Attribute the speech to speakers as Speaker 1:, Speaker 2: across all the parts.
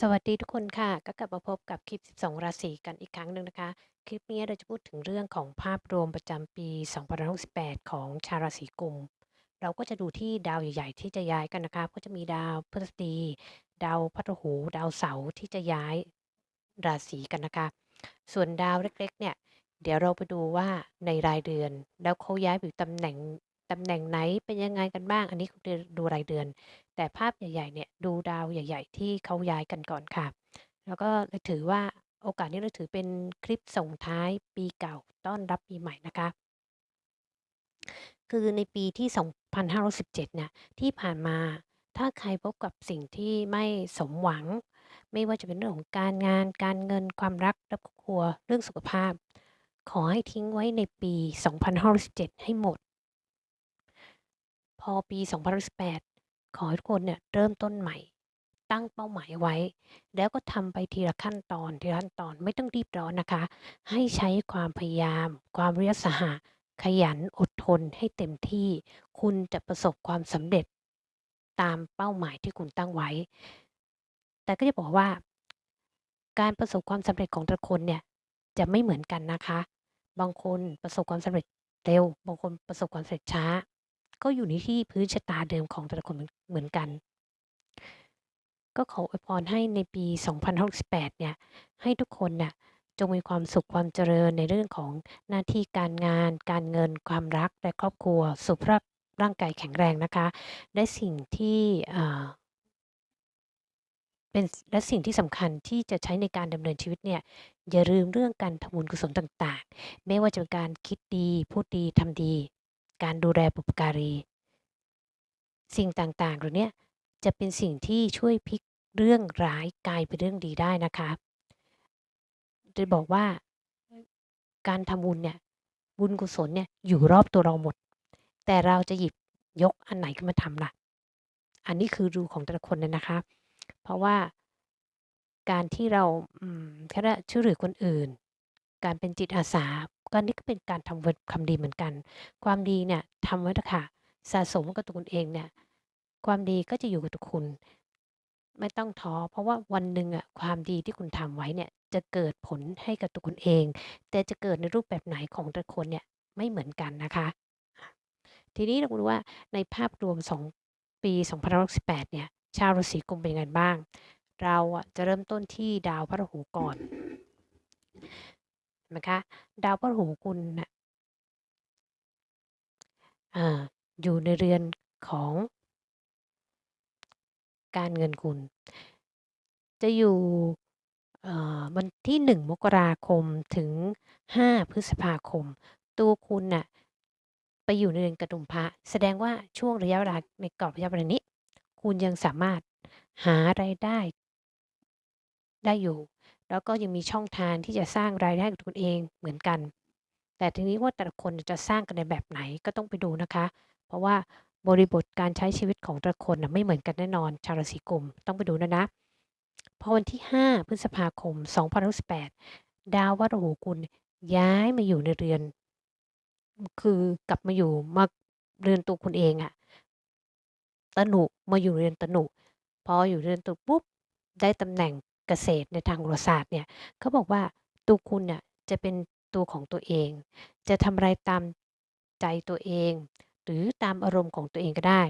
Speaker 1: สวัสดีทุกคนค่ะ ก็กลับมาพบกับคลิป 12 ราศีกันอีกครั้งหนึ่งนะคะ คลิปนี้เราจะพูดถึงเรื่องของภาพรวมประจำปี2568 ของชาวราศีกุม เราก็จะดูที่ดาวใหญ่ๆที่จะย้ายกันนะคะ ก็จะมีดาวพฤหัสบดีดาวพฤหัสดาวเสาร์ที่จะย้ายราศีกันนะคะ ส่วนดาวเล็กๆ เนี่ย เดี๋ยวเราไปดูว่าในรายเดือน แล้วเขาย้ายไปอยู่ตำแหน่ง ตำแหน่งไหนเป็นยังไงกันบ้าง อันนี้คือดูรายเดือน แต่ภาพใหญ่ ๆ เนี่ย ดูดาวใหญ่ ๆ ที่เขาย้ายกันก่อนค่ะ แล้วก็เลยถือว่า โอกาสนี้เราถือเป็นคลิปส่งท้ายปีเก่าต้อนรับปีใหม่นะคะ คือในปีที่ 2517 เนี่ย ที่ผ่านมา ถ้าใครพบกับสิ่งที่ไม่สมหวัง ไม่ว่าจะเป็นเรื่องของการงาน การเงิน ความรัก ครอบครัว เรื่องสุขภาพ ขอให้ทิ้งไว้ในปี 2517 ให้หมด พอปี2018ขอให้ทุกคนเนี่ยเริ่มต้นใหม่ ตั้งเป้าหมายไว้ แล้วก็ทำไปทีละขั้นตอนทีละขั้นตอนไม่ต้องรีบร้อนนะคะ ให้ใช้ความพยายาม ความวิริยสหะขยันอดทนให้เต็มที่ คุณจะประสบความสำเร็จตามเป้าหมายที่คุณตั้งไว้ แต่ก็จะบอกว่า การประสบความสำเร็จของแต่ละคนเนี่ยจะไม่เหมือนกันนะคะ บางคนประสบความสำเร็จเร็ว บางคนประสบความสำเร็จช้า ก็อยู่ในที่พื้นชะตาเดิมของแต่ละคนเหมือนกัน ก็ขออวยพรให้ในปี 2068 เนี่ย ให้ทุกคนน่ะจงมีความสุขความเจริญในเรื่องของหน้าที่การงาน การเงิน ความรักและครอบครัว สุขภาพร่างกายแข็งแรงนะคะและสิ่งที่เป็นและสิ่งที่สำคัญที่จะใช้ในการดำเนินชีวิตเนี่ยอย่าลืมเรื่องการทำบุญกุศลต่างๆ ไม่ว่าจะเป็นการคิดดี พูดดีทำดี การดูแลบุพการี สิ่งต่างๆเหล่าเนี้ยจะเป็นสิ่งที่ช่วยพลิกเรื่องร้ายกลายเป็นเรื่องดีได้นะคะจะบอกว่าการทำบุญเนี่ยบุญกุศลเนี่ยอยู่รอบตัวเราหมด แต่เราจะหยิบยกอันไหนขึ้นมาทำล่ะ อันนี้คือรูของแต่ละคนเลยนะคะ เพราะว่าการที่เราอืมเขาเรียกช่วยเหลือคนอื่น การเป็นจิตอาสา ก็นี่ก็เป็นการทำเวรทำดีเหมือนกัน ความดีเนี่ยทำไว้เถอะค่ะ สะสมกับตัวคุณเองเนี่ย ความดีก็จะอยู่กับตัวคุณ ไม่ต้องท้อ เพราะว่าวันหนึ่งอะความดีที่คุณทำไว้เนี่ย จะเกิดผลให้กับตัวคุณเอง แต่จะเกิดในรูปแบบไหนของแต่ละคนเนี่ย ไม่เหมือนกันนะคะ ทีนี้เราดูว่าในภาพรวม 2 ปี 2568 เนี่ย ชาวราศีกุมเป็นยังไงบ้าง เราอะจะเริ่มต้นที่ดาวพฤหัสก่อน นะคะ ดาวพฤหัสคุณนะอ่าอยู่ในเรือนของการเงินคุณ จะอยู่วันที่ 1 มกราคมถึง 5 พฤษภาคม ตัวคุณน่ะไปอยู่ในเรือนกระดุมพระแสดงว่าช่วงระยะเวลาในกรอบระยะเวลานี้ คุณยังสามารถหารายได้ได้อยู่ แล้วก็ยังมีช่องทางที่จะสร้างรายได้กับตัวเองเหมือนกัน แต่ทีนี้ว่าแต่ละคนจะสร้างกันในแบบไหนก็ต้องไปดูนะคะ เพราะว่าบริบทการใช้ชีวิตของแต่ละคนไม่เหมือนกันแน่นอน ชาวราศีกุมต้องไปดูนะนะพอวันที่ 5 พฤษภาคม2568ดาวพฤหัสคุณย้ายมาอยู่ในเรือน คือกลับมาอยู่มาเรือนตัวคุณเองอะตนุมาอยู่เรือนตนุพออยู่เรือนตนุปุ๊บได้ตำแหน่ง เกษตรในทางโหราศาสตร์เนี่ยเขาบอกว่าตัวคุณน่ะจะเป็นตัวของตัวเอง จะทำอะไรตามใจตัวเอง หรือตามอารมณ์ของตัวเองก็ได้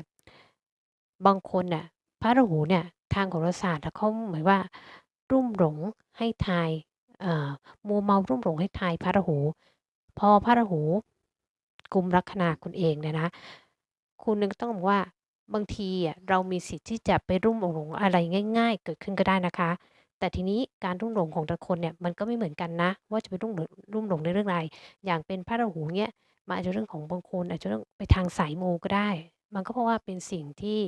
Speaker 1: บางคนน่ะพระราหูเนี่ยทางโหราศาสตร์เขาเหมือนว่า รุ่มหลงให้ทายมัวเมารุ่มหลงให้ทายพระราหู พอพระราหูกุมลัคนาคุณเองเนี่ยนะคุณก็ต้องบอกว่าบางทีอะเรามีสิทธิ์ที่จะไปรุ่มหลงอะไรง่าย ๆ เกิดขึ้นก็ได้นะคะ แต่ทีนี้การรุ่มหลงของแต่ละคนเนี่ยมันก็ไม่เหมือนกันนะ ว่าจะไปรุ่มหลงรุ่มหลงในเรื่องอะไร อย่างเป็นพระราหูเงี้ยมันอาจจะเรื่องของบางคนอาจจะเรื่องไปทางสายมูก็ได้ มันก็เพราะว่าเป็นสิ่งที่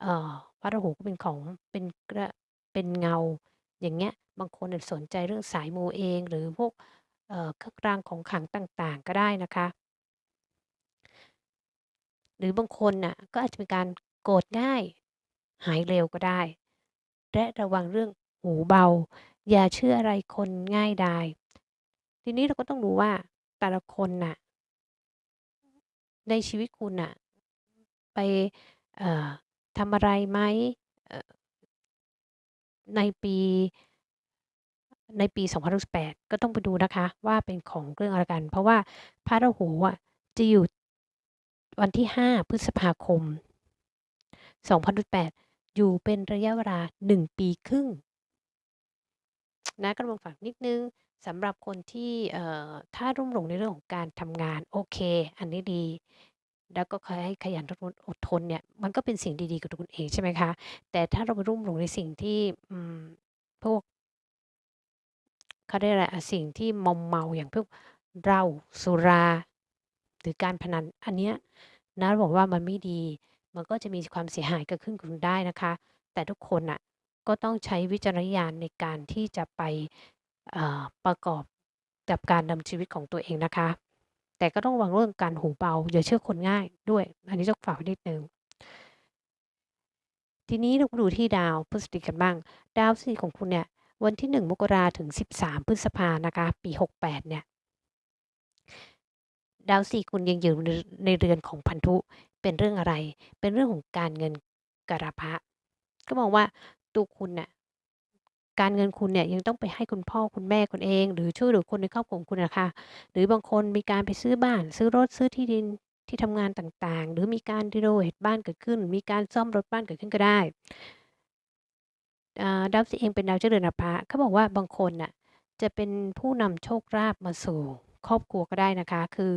Speaker 1: เอ่อพระราหูก็เป็นของเป็นกระเป็นเงา อย่างเงี้ยบางคนน่ะสนใจเรื่องสายมูเอง หรือพวกเอ่อเครื่องรางของขลังต่างๆ ก็ได้นะคะ หรือบางคนน่ะก็อาจจะมีการโกรธง่าย หายเร็วก็ได้ และระวังเรื่อง หูเบา อย่าเชื่ออะไรคนง่ายดาย ทีนี้เราก็ต้องดูว่าแต่ละคนน่ะ ในชีวิตคุณน่ะ ไปทำอะไรไหมในปีในปี 2018 ก็ต้องไปดูนะคะ ว่าเป็นของเรื่องอะไรกัน เพราะว่าพระราหูอะจะอยู่วันที่ 5 พฤษภาคม 2018 อยู่เป็นระยะเวลา 1 ปีครึ่ง นะกำลังฝากนิดนึงสำหรับคนที่ถ้ารุ่มหลงในเรื่องของการทำงาน โอเค อันนี้ดี แล้วก็ให้ขยันอดทนเนี่ย มันก็เป็นสิ่งดี ๆ กับตัวคุณเอง ใช่ไหมคะ แต่ถ้าเราไปรุ่มหลงในสิ่งที่พวก เขาได้อะไรสิ่งที่มอมเมา อย่างพวกเหล้า สุรา หรือการพนัน อันเนี้ยนะ บอกว่ามันไม่ดี มันก็จะมีความเสียหายเกิดขึ้นกับคุณได้นะคะ แต่ทุกคนอะ ก็ต้องใช้วิจารณญาณในการที่จะไปประกอบกับการดำชีวิตของตัวเองนะคะ แต่ก็ต้องระวังเรื่องการหูเบาอย่าเชื่อคนง่ายด้วย อันนี้ต้องฝากไว้นิดนึงทีนี้เราดูที่ดาวพฤษฎีกันบ้าง ดาวพฤษฎีของคุณเนี่ย วันที่ 1 มกราถึง 13 พฤษภานะคะ ปี 68 เนี่ย ดาวสี่คุณยังอยู่ในเรือนของพันธุเป็นเรื่องอะไร เป็นเรื่องของการเงินกระพะ ก็มองว่า ตัวคุณเนี่ยการเงินคุณเนี่ยยังต้องไปให้คุณพ่อคุณแม่คุณเอง หรือช่วยเหลือคนในครอบครัวคุณนะคะ หรือบางคนมีการไปซื้อบ้าน ซื้อรถซื้อที่ดินที่ทำงานต่างๆ หรือมีการรีโนเวทบ้านเกิดขึ้น มีการซ่อมรถบ้านเกิดขึ้นก็ได้ดาวสิเองเป็นดาวเจริญอภะเขาบอกว่าบางคนน่ะจะเป็นผู้นำโชคลาภมาสู่ครอบครัวก็ได้นะคะ คือ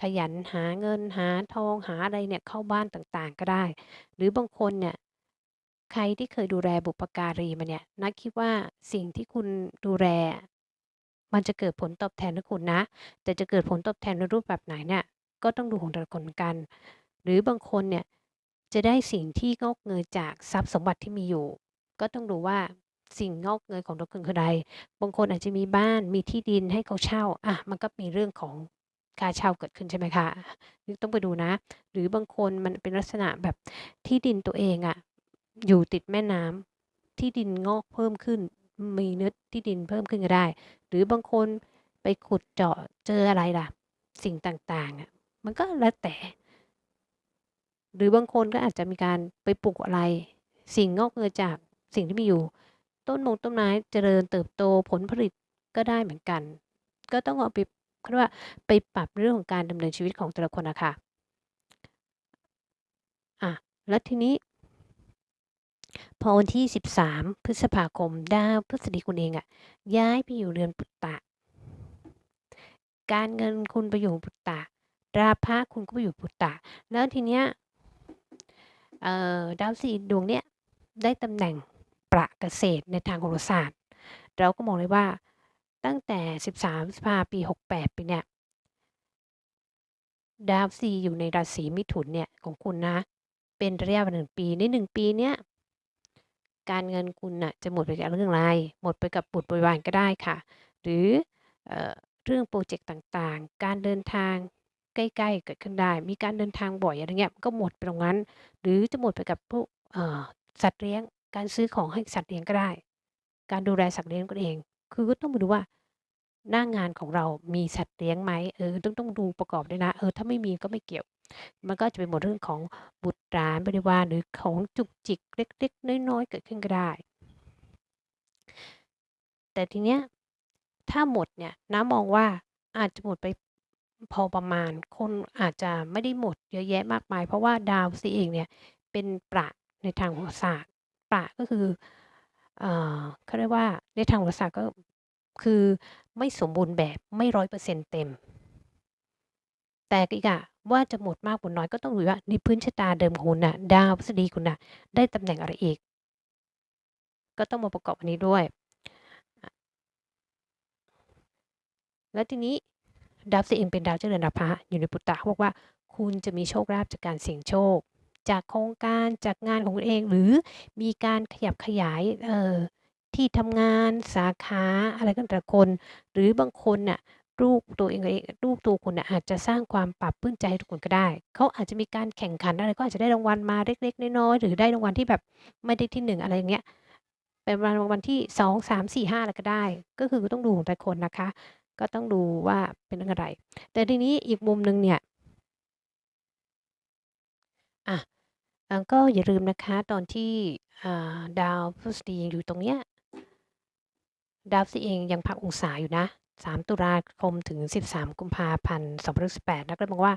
Speaker 1: ขยันหาเงินหาทองหาอะไรเนี่ยเข้าบ้านต่างๆ ก็ได้ หรือบางคนเนี่ย ใครที่เคยดูแลบุปการีมาเนี่ย นักคิดว่าสิ่งที่คุณดูแลมันจะเกิดผลตอบแทนให้คุณนะ แต่จะเกิดผลตอบแทนในรูปแบบไหนเนี่ย ก็ต้องดูของแต่ละคนกัน หรือบางคนเนี่ย จะได้สิ่งที่งอกเงยจากทรัพย์สมบัติที่มีอยู่ ก็ต้องดูว่า สิ่งงอกเงยของตัวคุณคือใดบางคนอาจจะมีบ้าน มีที่ดินให้เขาเช่าอะมันก็มีเรื่องของค่าเช่าเกิดขึ้น ใช่ไหมคะ นี่ต้องไปดูนะ หรือบางคนมันเป็นลักษณะแบบที่ดินตัวเองอะ อยู่ติดแม่น้ำที่ดินงอกเพิ่มขึ้น มีเนื้อที่ดินเพิ่มขึ้นก็ได้ หรือบางคนไปขุดเจาะเจออะไรล่ะ สิ่งต่างๆอะมันก็แล้วแต่ หรือบางคนก็อาจจะมีการไปปลูกอะไร สิ่งงอกเงยจากสิ่งที่มีอยู่ ต้นมงต้นไม้เจริญเติบโตผลผลิตก็ได้เหมือนกัน ก็ต้องเอาไปเรียกว่าไปปรับเรื่องของการดำเนินชีวิตของแต่ละคนนะคะอะแล้วทีนี้ พอวันที่ 13 พฤษภาคมดาวพฤษฎีคุณเองอะย้ายไปอยู่เรือนปุตตะ การเงินคุณไปอยู่ปุตตะ ราพะคุณก็ไปอยู่ปุตตะ แล้วทีเนี้ยดาวสีดวงเนี้ยได้ตำแหน่งประเกษตรในทางโหราศาสตร์ เราก็มองเลยว่าตั้งแต่ 13พฤษภาปี 68 ปีเนี่ยดาวซีอยู่ในราศีมิถุนเนี่ยของคุณนะ เป็นระยะเวลาหนึ่งปีในหนึ่งปีเนี้ย การเงินคุณน่ะจะหมดไปกับเรื่องอะไร หมดไปกับบุตรบริวารก็ได้ค่ะ หรือเอเรื่องโปรเจกต์ต่างๆ การเดินทางใกล้ๆเกิดขึ้นได้ มีการเดินทางบ่อยอะไรเงี้ยก็หมดไปตรงนั้น หรือจะหมดไปกับพวกสัตว์เลี้ยง การซื้อของให้สัตว์เลี้ยงก็ได้ การดูแลสัตว์เลี้ยงก็เอง คือก็ต้องมาดูว่าหน้างานของเรามีสัตว์เลี้ยงไหมเออต้องต้องดูประกอบด้วยนะ เออ ถ้าไม่มีก็ไม่เกี่ยว มันก็จะเป็นหมดเรื่องของบุตรหลานบริวารหรือของจุกจิกเล็กๆน้อยๆเกิดขึ้นก็ได้ แต่ทีเนี้ยถ้าหมดเนี่ยน้ามองว่าอาจจะหมดไปพอประมาณ คนอาจจะไม่ได้หมดเยอะแยะมากมาย เพราะว่าดาวซีเองเนี่ยเป็นประในทางโหราศาสตร์ประก็คือเขาเรียกว่าในทางโหราศาสตร์ก็คือไม่สมบูรณ์แบบไม่ร้อยเปอร์เซ็นต์เต็ม แต่อีกอะ ว่าจะหมดมากหมดน้อยก็ต้องดูว่าในพื้นชะตาเดิมของคุณนะดาวพฤษฎีคุณนะได้ตำแหน่งอะไรอีก ก็ต้องมาประกอบอันนี้ด้วย แล้วทีนี้ดาวสิเองเป็นดาวเจริญดาพะอยู่ในปุตตะบอกว่า คุณจะมีโชคลาภจากการเสี่ยงโชค จากโครงการจากงานของคุณเอง หรือมีการขยับขยายเอ่อที่ทำงานสาขาอะไรกันแต่คน หรือบางคนน่ะ ลูกตัวเองเอลูกตัวคุณนะอาจจะสร้างความปรับปลื้มใจให้ทุกคนก็ได้ เขาอาจจะมีการแข่งขันอะไรก็อาจจะได้รางวัลมาเล็กๆน้อยๆหรือได้รางวัลที่แบบไม่ได้ที่หนึ่งอะไรอย่างเงี้ยเป็นรางวัลที่สองสามสี่ห้าอะไรก็ได้ ก็คือต้องดูของแต่คนนะคะ ก็ต้องดูว่าเป็นอะไร แต่ทีนี้อีกมุมหนึ่งเนี่ยอะก็อย่าลืมนะคะตอนที่ดาวพฤษฎีอยู่ตรงเนี้ยดาวพฤหัสเองยังพักองศาอยู่นะ 3 ตุลาคม ถึง 13 กุมภาพันธ์2018นักก็เลยมองว่า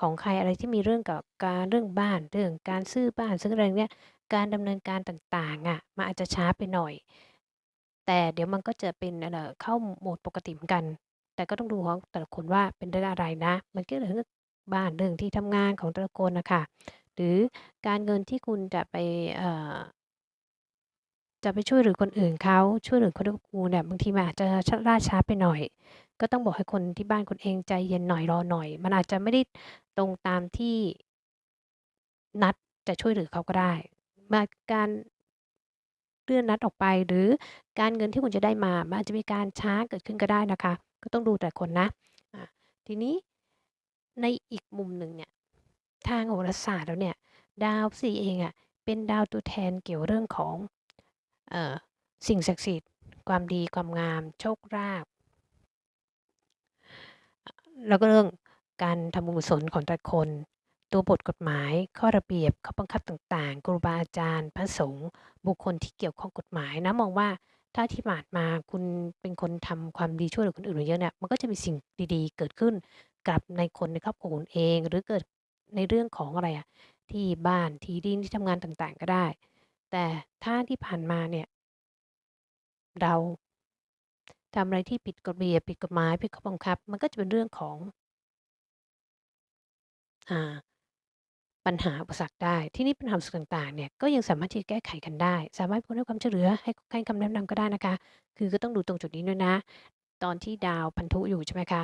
Speaker 1: ของใครอะไรที่มีเรื่องกับการเรื่องบ้านเรื่องการซื้อบ้านซื้ออะไรเนี้ยการดำเนินการต่างๆอะมันอาจจะช้าไปหน่อย แต่เดี๋ยวมันก็จะเป็นเอ่อเข้าโหมดปกติเหมือนกัน แต่ก็ต้องดูของแต่ละคนว่าเป็นเรื่องอะไรนะ มันก็เรื่องบ้านเรื่องที่ทำงานของแต่ละคนนะคะหรือการเงินที่คุณจะไปเอ่อ จะไปช่วยเหลือคนอื่นเขาช่วยเหลือคนอื่นคุณเนี่ยบางทีมันอาจจะชล่าช้าไปหน่อย ก็ต้องบอกให้คนที่บ้านคุณเองใจเย็นหน่อยรอหน่อย มันอาจจะไม่ได้ตรงตามที่ นัดจะช่วยเหลือเขาก็ได้มาการเลื่อนนัดออกไป หรือการเงินที่คุณจะได้มามันอาจจะมีการช้าเกิดขึ้นก็ได้นะคะ ก็ต้องดูแต่คนนะทีนี้ในอีกมุมหนึ่งเนี่ยทางโหราศาสตร์แล้วเนี่ย ดาวพฤหัสเองอะเป็นดาวตัวแทนเกี่ยวเรื่องของ สิ่งศักดิ์สิทธิ์ ความดีความงาม โชคลาภแล้วก็เรื่องการทำบุญกุศลของแต่คน ตัวบทกฎหมาย ข้อระเบียบ ข้อบังคับต่างๆ ครูบาอาจารย์ พระสงฆ์ บุคคลที่เกี่ยวข้องกฎหมายนะมองว่าถ้าที่ผ่านมาคุณเป็นคนทำความดีช่วยเหลือคนอื่นเยอะเนี่ย มันก็จะมีสิ่งดีๆ เกิดขึ้นกับในคนในครอบครัวคุณเอง หรือเกิดในเรื่องของอะไรอะที่บ้านที่ดินที่ทำงานต่างๆ ก็ได้ แต่ถ้าที่ผ่านมาเนี่ย เรา ทำอะไรที่ผิดกฎระเบียบ ผิดกฎหมาย ผิดข้อบังคับ มันก็จะเป็นเรื่องของ อ่า ปัญหา อุปสรรคได้ ทีนี้ปัญหาอุปสรรคต่าง ๆ เนี่ย ก็ยังสามารถที่จะแก้ไขกันได้ สามารถคุณให้ความช่วยเหลือ ให้ ให้คำแนะนำก็ได้นะคะ คือก็ต้องดูตรงจุดนี้ด้วยนะ ตอนที่ดาวพันธุอยู่ ใช่ไหมคะ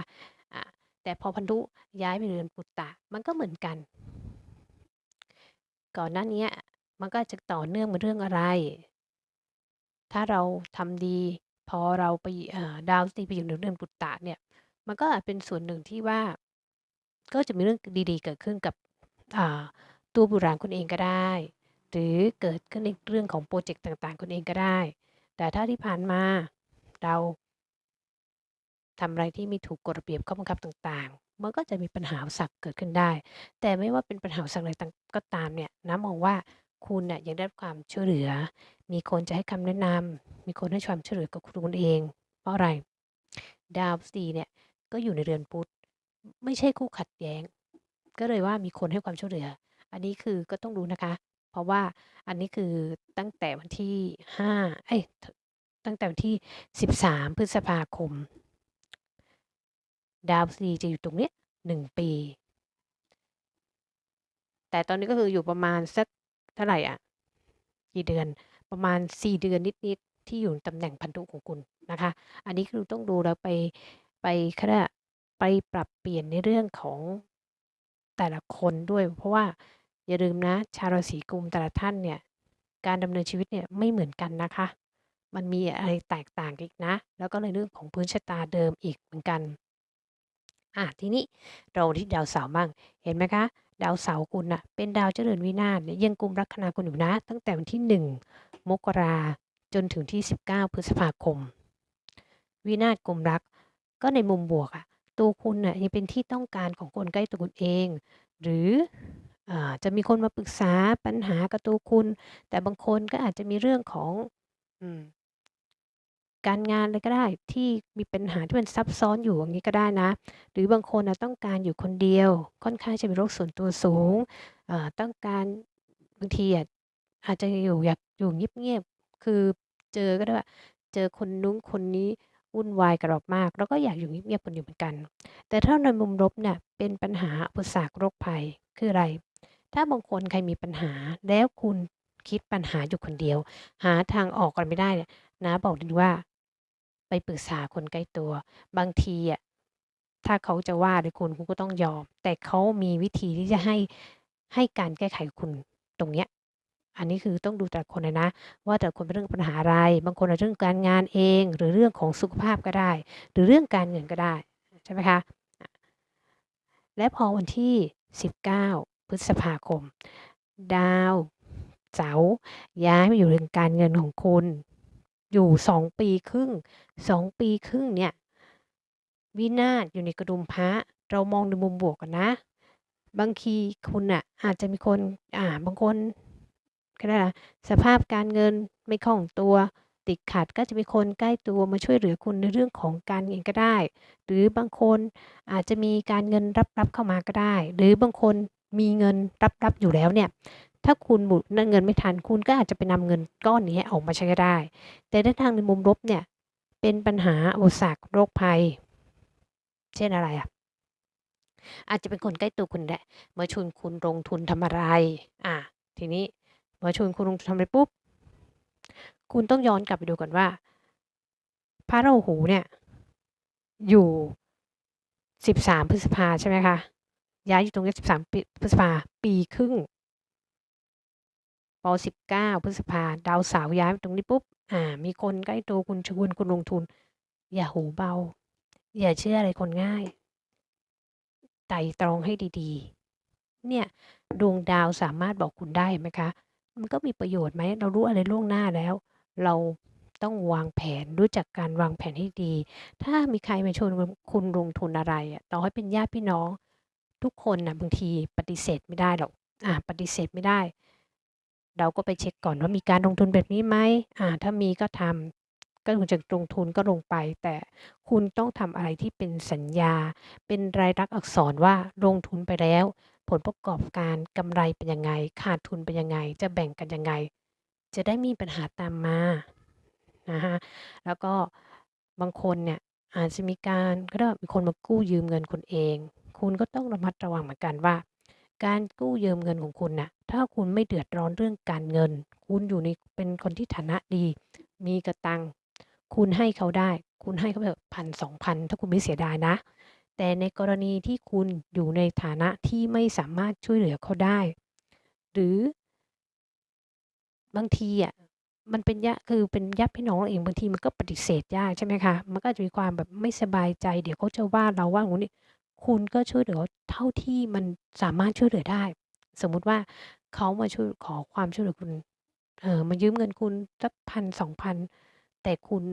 Speaker 1: อ่า แต่พอพันธุย้ายไปเรือนปุตตะ มันก็เหมือนกัน ก่อนหน้าเนี้ย มันก็จะต่อเนื่องมาเรื่องอะไร ถ้าเราทำดี พอเราไป เอ่อ ดาวพฤหัสไปอยู่ในเรือนปุตตะเนี่ย มันก็อาจเป็นส่วนหนึ่งที่ว่า ก็จะมีเรื่องดี ๆ เกิดขึ้นกับ อ่า ตัวบุตรหลานคุณเองก็ได้ หรือเกิดขึ้นในเรื่องของพรอเจกต์ต่าง ๆ คุณเองก็ได้ แต่ถ้าที่ผ่านมาเรา ทำอะไรที่ไม่ถูกกฎระเบียบ ข้อบังคับต่าง ๆ มันก็จะมีปัญหา อุปสรรคเกิดขึ้นได้ แต่ไม่ว่าเป็นปัญหา อุปสรรคอะไรต่าง ก็ตามเนี่ยนะมองว่า คุณน่ะยังได้ความช่วยเหลือ มีคนจะให้คำแนะนำมีคนให้ความช่วยเหลือกับคุณเอง เพราะอะไร ดาวพฤหัสเนี่ยก็อยู่ในเรือนพุธไม่ใช่คู่ขัดแย้ง ก็เลยว่ามีคนให้ความช่วยเหลือ อันนี้คือก็ต้องดูนะคะ เพราะว่าอันนี้คือตั้งแต่วันที่5เอ๊ยตั้งแต่วันที่13พฤษภาคม ดาวพฤหัสจะอยู่ตรงนี้ย1ปี แต่ตอนนี้ก็คืออยู่ประมาณสัก เท่าไรอะกี่เดือนประมาณ 4 เดือนนิดๆที่อยู่ตำแหน่งพันธุของคุณนะคะ อันนี้คือต้องดูแล้วไปไปเขาเรียกอะไปปรับเปลี่ยนในเรื่องของแต่ละคนด้วย เพราะว่าอย่าลืมนะ ชาวราศีกุมแต่ละท่านเนี่ยการดำเนินชีวิตเนี่ยไม่เหมือนกันนะคะ มันมีอะไรแตกต่างอีกนะ แล้วก็ในเรื่องของพื้นชะตาเดิมอีกเหมือนกันอ่าทีนี้เราที่ดาวเสาร์บ้างเห็นไหมคะ ดาวเสาร์คุณน่ะเป็นดาวเจริญวินาศเนี่ยยังกุมลัคนาคุณอยู่นะ ตั้งแต่วันที่ 1 มกราจนถึงที่ 19 พฤษภาคม วินาศกุมรัก ก็ในมุมบวกอะตัวคุณน่ะยังเป็นที่ต้องการของคนใกล้ตัวคุณเอง หรืออจะมีคนมาปรึกษาปัญหากับตัวคุณ แต่บางคนก็อาจจะมีเรื่องของ การงานอะไรก็ได้ที่มีปัญหาที่มันซับซ้อนอยู่อย่างงี้ก็ได้นะ หรือบางคนนะต้องการอยู่คนเดียว ค่อนข้างจะมีโรคส่วนตัวสูงต้องการบางทีอาจจะอยู่อยากอยู่เงียบๆคือเจอก็ได้ว่าเจอคนนู้นคนนี้วุ่นวายกับเรามากเราก็อยากอยู่เงียบๆคนเดียวเหมือนกัน แต่ถ้าในมุมลบเนี่ยเป็นปัญหาอุปสรรคโรคภัยคืออะไร ถ้าบางคนใครมีปัญหาแล้วคุณคิดปัญหาอยู่คนเดียว หาทางออกกันไม่ได้เนี่ยน้าบอกเลยว่า ปปรึกษาคนใกล้ตัว บางทีอะถ้าเขาจะว่าด้วยคุณคุณก็ต้องยอม แต่เขามีวิธีที่จะให้ให้การแก้ไขคุณตรงเนี้ยอันนี้คือต้องดูแต่คนเลยนะ ว่าแต่คนเป็นเรื่องปัญหาอะไร บางคนเรื่องการงานเอง หรือเรื่องของสุขภาพก็ได้ หรือเรื่องการเงินก็ได้ใช่ไหมคะและพอวันที่ 19 พฤษภาคม ดาว เสาย้ายมาอยู่เรื่อนการเงินของคุณ อยู่2ปีครึ่ง2ปีครึ่งเนี่ยวินาศอยู่ในกระดุมพระเรามองในมุมบวกก่อนนะ บางทีคุณน่ะอาจจะมีคนอ่าบางคนเขาเรียกอะสภาพการเงินไม่คล่องตัวติดขัดก็จะมีคนใกล้ตัวมาช่วยเหลือคุณในเรื่องของการเงินก็ได้ หรือบางคนอาจจะมีการเงินรับๆเข้ามาก็ได้ หรือบางคนมีเงินรับๆอยู่แล้วเนี่ย ถ้าคุณหมุนเงินไม่ทันคุณก็อาจจะไปนำเงินก้อนนี้ออกมาใช้ก็ได้ แต่ถ้าทางในมุมลบเนี่ยเป็นปัญหาอุปสรรคโรคภัย เช่นอะไรอะอาจจะเป็นคนใกล้ตัวคุณแหละมาชวนคุณลงทุนทำอะไร อะทีนี้มาชวนคุณลงทุนทำอะไรปุ๊บคุณต้องย้อนกลับไปดูก่อนว่า พระราหูเนี่ย อยู่สิบสามพฤษภาใช่ไหมคะย้ายอยู่ตรงนี้สิบสามพฤษภาปีครึ่ง พอสิบเก้าพฤษภาดาวเสาร์ย้ายไปตรงนี้ปุ๊บ อ่า มีคนใกล้ตัวคุณชวนคุณลงทุน อย่าหูเบา อย่าเชื่ออะไรคนง่ายไต่ตรองให้ดีๆ เนี่ยดวงดาวสามารถบอกคุณได้ไหมคะ มันก็มีประโยชน์ไหม เรารู้อะไรล่วงหน้าแล้ว เราต้องวางแผนรู้จักการวางแผนให้ดี ถ้ามีใครมาชวนคุณลงทุนอะไรอะต่อให้เป็นญาติพี่น้อง ทุกคนนะบางทีปฏิเสธไม่ได้หรอกอ่าปฏิเสธไม่ได้ เราก็ไปเช็คก่อนว่ามีการลงทุนแบบนี้ไหมอ่า ถ้ามีก็ทำก็คุณจะลงทุนก็ลงไป แต่คุณต้องทำอะไรที่เป็นสัญญา เป็นรายลักษณ์อักษรว่าลงทุนไปแล้ว ผลประกอบการกำไรเป็นยังไง ขาดทุนเป็นยังไง จะแบ่งกันยังไง จะได้มีปัญหาตามมานะคะแล้วก็บางคนเนี่ยอาจจะมีการก็ได้มีคนมากู้ยืมเงินคุณเอง คุณก็ต้องระมัดระวังเหมือนกันว่า การกู้ยืมเงินของคุณน่ะถ้าคุณไม่เดือดร้อนเรื่องการเงิน คุณอยู่ในเป็นคนที่ฐานะดี มีกระตัง คุณให้เขาได้ คุณให้เขาแบบพันสองพันถ้าคุณไม่เสียดายนะ แต่ในกรณีที่คุณอยู่ในฐานะที่ไม่สามารถช่วยเหลือเขาได้ หรือบางทีอะมันเป็นญาคือเป็นญาติพี่น้องเราเองบางทีมันก็ปฏิเสธยากใช่ไหมคะ มันก็จะมีความแบบไม่สบายใจ เดี๋ยวเขาจะว่าเราว่างูนี่ คุณก็ช่วยเหลือเท่าที่มันสามารถช่วยเหลือได้ สมมุติว่าเขามาช่วยขอความช่วยเหลือคุณ เออมายืมเงินคุณสักพันสองพันแต่คุณ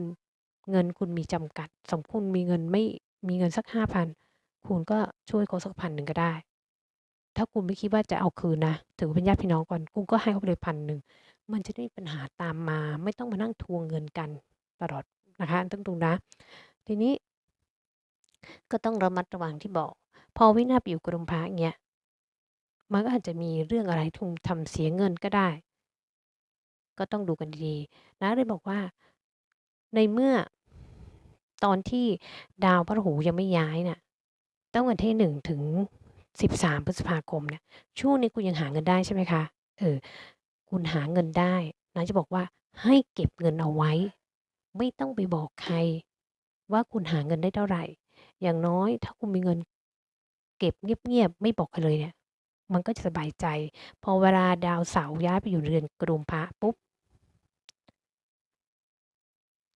Speaker 1: เงินคุณมีจำกัด สมคุณมีเงินไม่มีเงินสักห้าพันคุณก็ช่วยเขาสักพันหนึ่งก็ได้ ถ้าคุณไม่คิดว่าจะเอาคืนนะถือว่าเป็นญาติพี่น้องก่อนคุณก็ให้เขาไปเลยพันหนึ่งมันจะได้ปัญหาตามมา ไม่ต้องมานั่งทวงเงินกันตลอดนะคะต้งตรงนะทีนี้ ก็ต้องระมัดระวังที่บอก พอวินาศอยู่กรุมพระเงี้ย มันก็อาจจะมีเรื่องอะไรทุ่มทำเสียเงินก็ได้ ก็ต้องดูกันดีๆนะเลยบอกว่า ในเมื่อ ตอนที่ดาวพระหูยังไม่ย้ายน่ะตั้งวันที่หนึ่งถึงสิบสามพฤษภาคมเนี่ยช่วงนี้คุณยังหาเงินได้ใช่ไหมคะเออคุณหาเงินได้นะจะบอกว่าให้เก็บเงินเอาไว้ ไม่ต้องไปบอกใคร ว่าคุณหาเงินได้เท่าไหร่ อย่างน้อยถ้าคุณมีเงินเก็บเงียบๆไม่บอกใครเลยเนี่ย มันก็จะสบายใจ พอเวลาดาวเสาร์ย้ายไปอยู่เรือนกรุมพระปุ๊บ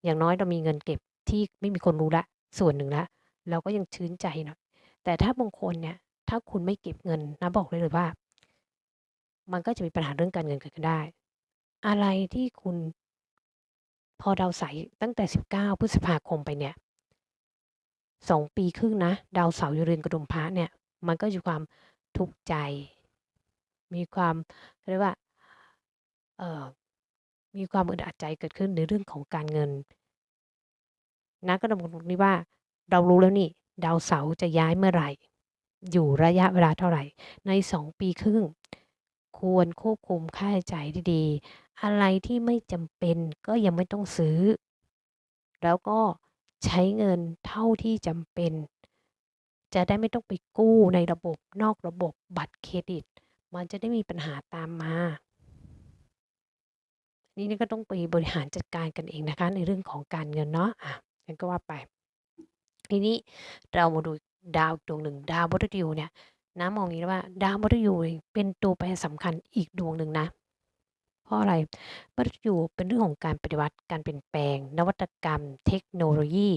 Speaker 1: อย่างน้อยเรามีเงินเก็บที่ไม่มีคนรู้ละ ส่วนหนึ่งละ เราก็ยังชื้นใจหน่อยแต่ถ้าบางคนเนี่ย ถ้าคุณไม่เก็บเงินนะบอกเลยเลยว่า มันก็จะมีปัญหาเรื่องการเงินเกิดขึ้นได้ อะไรที่คุณพอดาวใสตั้งแต่ 19 พฤษภาคมไปเนี่ย สองปีครึ่งนะ ดาวเสาร์อยู่เรือนกระดุมพระเนี่ย มันก็มีความทุกข์ใจ มีความเรียกว่าเอ่อมีความอึดอัดใจเกิดขึ้นในเรื่องของการเงินนะก็ต้องบอกนี้ว่า เรารู้แล้วนี่ ดาวเสาร์จะย้ายเมื่อไหร่ อยู่ระยะเวลาเท่าไหร่ ในสองปีครึ่ง ควรควบคุมค่าใช้จ่ายดีๆ อะไรที่ไม่จำเป็นก็ยังไม่ต้องซื้อ แล้วก็ ใช้เงินเท่าที่จำเป็น จะได้ไม่ต้องไปกู้ในระบบนอกระบบบัตรเครดิต มันจะได้มีปัญหาตามมานี่นี่ก็ต้องไปบริหารจัดการกันเองนะคะ ในเรื่องของการเงินเนาะอะงั้นก็ว่าไป ทีนี้เรามาดูดาวดวงหนึ่งดาวบริวเนี่ยนะมองอย่างนี้ว่า ดาวมฤตยูเป็นตัวแปรสำคัญอีกดวงหนึ่งนะ เพราะอะไรมฤตยูเป็นเรื่องของการปฏิวัติ การเปลี่ยนแปลง นวัตกรรม เทคโนโลยี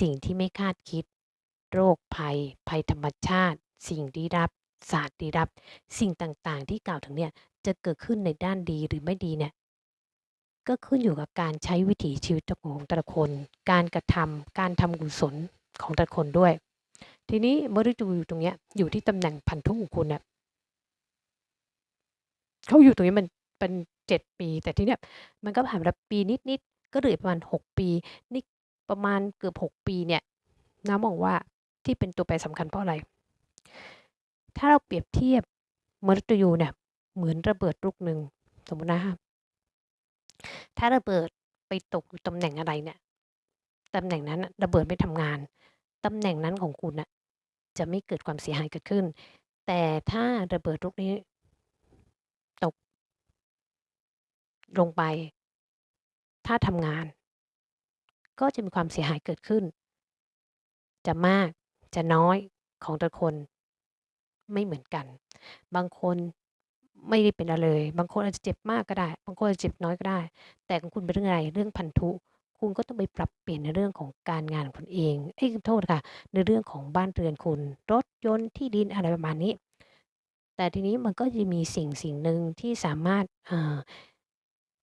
Speaker 1: สิ่งที่ไม่คาดคิด โรคภัย ภัยธรรมชาติ สิ่งลี้ลับ ศาสตร์ลี้ลับ สิ่งต่าง ๆ ที่กล่าวถึงเนี่ย จะเกิดขึ้นในด้านดีหรือไม่ดีเนี่ย ก็ขึ้นอยู่กับการใช้วิถีชีวิตของแต่ละคน การกระทำ การทำกุศลของแต่ละคนด้วย ทีนี้มฤตยูอยู่ตรงเนี้ย อยู่ที่ตำแหน่งพันธุของคุณเนี่ย เขาอยู่ตรงนี้มันเป็น เจ็ดปี แต่ทีเนี้ยมันก็ผ่านมาปีนิดๆก็เหลือประมาณ 6 ปีนี่ประมาณเกือบ 6 ปีเนี่ยน้ามองว่าที่เป็นตัวแปรสำคัญเพราะอะไร ถ้าเราเปรียบเทียบมฤตยูเนี่ยเหมือนระเบิดลูกหนึ่งสมมตินะคะถ้าระเบิดไปตกอยู่ตำแหน่งอะไรเนี่ยตำแหน่งนั้นระเบิดไม่ทำงานตำแหน่งนั้นของคุณน่ะจะไม่เกิดความเสียหายเกิดขึ้น แต่ถ้าระเบิดลูกนี้ ตก ลงไป ถ้าทำงาน ก็จะมีความเสียหายเกิดขึ้น จะมากจะน้อยของแต่คนไม่เหมือนกัน บางคนไม่ได้เป็นอะไรเลย บางคนอาจจะเจ็บมากก็ได้ บางคนอาจจะเจ็บน้อยก็ได้ แต่ของคุณเป็นเรื่องอะไร เรื่องพันธุ คุณก็ต้องไปปรับเปลี่ยนในเรื่องของการงานของคุณเอง เอ๊ยโทษค่ะ ในเรื่องของบ้านเรือนคุณ รถยนต์ที่ดินอะไรประมาณนี้ แต่ทีนี้มันก็จะมีสิ่งสิ่งหนึ่งที่สามารถ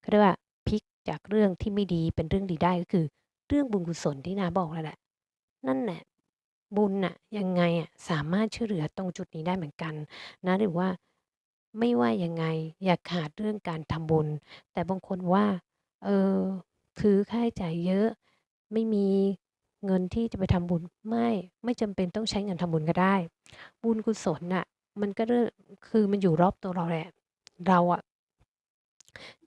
Speaker 1: เขาเรียกว่าพลิกจากเรื่องที่ไม่ดีเป็นเรื่องดีได้ก็คือ เรื่องบุญกุศลที่น้าบอกนั่นแหละ นั่นแหละบุญน่ะยังไงอะสามารถช่วยเหลือตรงจุดนี้ได้เหมือนกัน นะหรือว่าไม่ว่ายังไงอย่าขาดเรื่องการทำบุญ แต่บางคนว่าเออคือค่าใช้จ่ายเยอะไม่มีเงินที่จะไปทำบุญไม่ไม่จำเป็นต้องใช้เงินทำบุญก็ได้ บุญกุศลน่ะมันก็เรื่องคือมันอยู่รอบตัวเราแหละเราอะ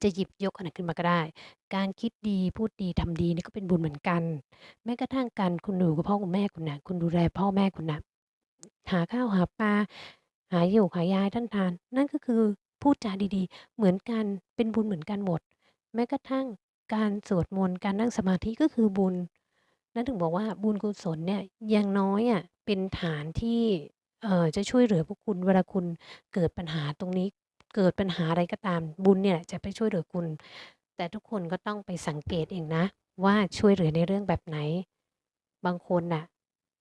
Speaker 1: จะหยิบยกอันไหนขึ้นมาก็ได้ การคิดดีพูดดีทำดีนี่ก็เป็นบุญเหมือนกัน แม้กระทั่งการคุณอยู่กับพ่อกับแม่คุณนะคุณดูแลพ่อแม่คุณนะหาข้าวหาปลาหาหยูกหายาให้ท่านทาน นั่นก็คือพูดจาดีๆ เหมือนกันเป็นบุญเหมือนกันหมด แม้กระทั่งการสวดมนต์การนั่งสมาธิก็คือบุญนั่นถึงบอกว่าบุญกุศลเนี่ยอย่างน้อยอะเป็นฐานที่เอ่อจะช่วยเหลือพวกคุณเวลาคุณเกิดปัญหาตรงนี้ เกิดปัญหาอะไรก็ตามบุญเนี่ยจะไปช่วยเหลือคุณ แต่ทุกคนก็ต้องไปสังเกตเองนะ ว่าช่วยเหลือในเรื่องแบบไหน บางคนน่ะ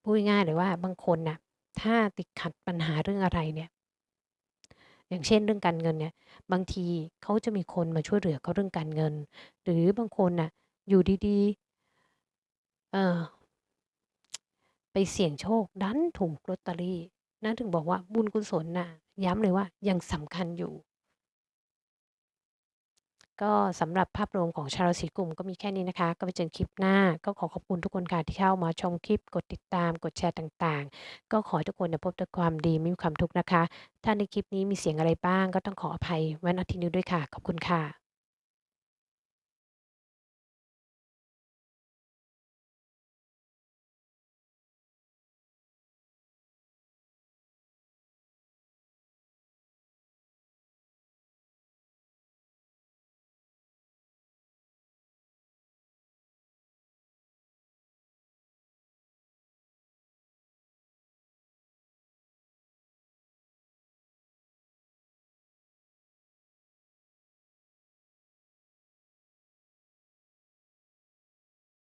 Speaker 1: พูดง่ายเลยว่าบางคนน่ะถ้าติดขัดปัญหาเรื่องอะไรเนี่ย อย่างเช่นเรื่องการเงินเนี่ย บางทีเขาจะมีคนมาช่วยเหลือเขาเรื่องการเงิน หรือบางคนน่ะอยู่ดีๆ เออไปเสี่ยงโชคดันถูกลอตเตอรี่นั่นถึงบอกว่าบุญกุศลน่ะ ย้ำเลยว่ายังสำคัญอยู่ ก็สำหรับภาพรวมของชาวราศีกุมก็มีแค่นี้นะคะ ก็ไปเจอกันคลิปหน้า ก็ขอขอบคุณทุกคนค่ะที่เข้ามาชมคลิป กดติดตาม กดแชร์ต่างๆ ก็ขอทุกคนพบแต่ความดีไม่มีความทุกข์นะคะ ถ้าในคลิปนี้มีเสียงอะไรบ้าง ก็ต้องขออภัยแว้ณที่นี้ด้วยค่ะ ขอบคุณค่ะ